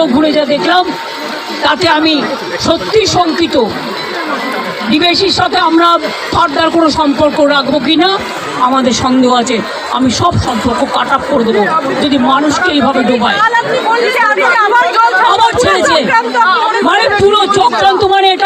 পুরো ঘুরে যা দেখলাম, তাতে আমি সত্যি শঙ্কিত। ডিবেশির সাথে আমরা ফার্দার কোনো সম্পর্ক রাখব কি না, আমাদের সন্দেহ আছে। আমি সব সম্পর্ক কাট আপ করে দেবো, যদি মানুষকে এইভাবে ডোবায় আবার ছেড়েছে মানে পুরো চক্রান্ত মানে এটা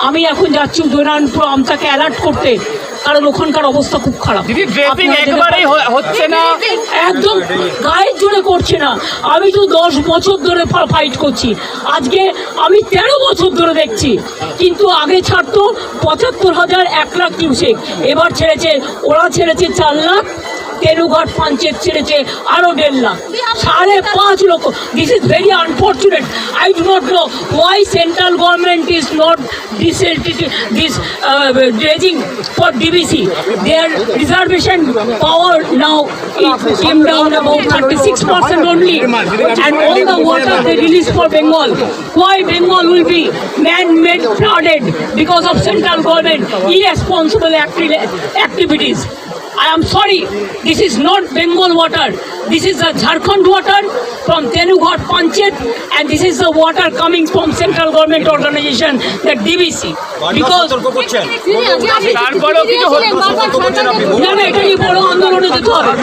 আমি এখন যাচ্ছি উদয়নারায়ণপুর আমতাকে অ্যালার্ট করতে। কারণ ওখানকার অবস্থা খুব খারাপ। হচ্ছে না। একদম গায়ের জোরে করছে না। আমি তো দশ বছর ধরে ফাইট করছি। আজকে আমি তেরো বছর ধরে দেখছি। কিন্তু আগে ছাড়তো পঁচাত্তর হাজার এক লাখ কিউসেক এবার ছেড়েছে ওরা ছেড়েছে চার লাখ তেলুঘাট পঞ্চায়েত ছেড়েছে আরও দেড় লাখ সাড়ে পাঁচ লক্ষ this is very unfortunate I do not know why central government is not this this dredging for DBC. Their reservation power now it came down about 36% only. And all the water they release for Bengal. Why Bengal will be man-made flooded because of central government irresponsible acti- activities. I am sorry, this is not Bengal water. This is the Jharkhand water from Tenughat Panchayat and this is the water coming from central government organization, the DBC. Because তারপরেও কিছু হচ্ছে না না এটা নিয়ে বড় আন্দোলনে যেতে হবে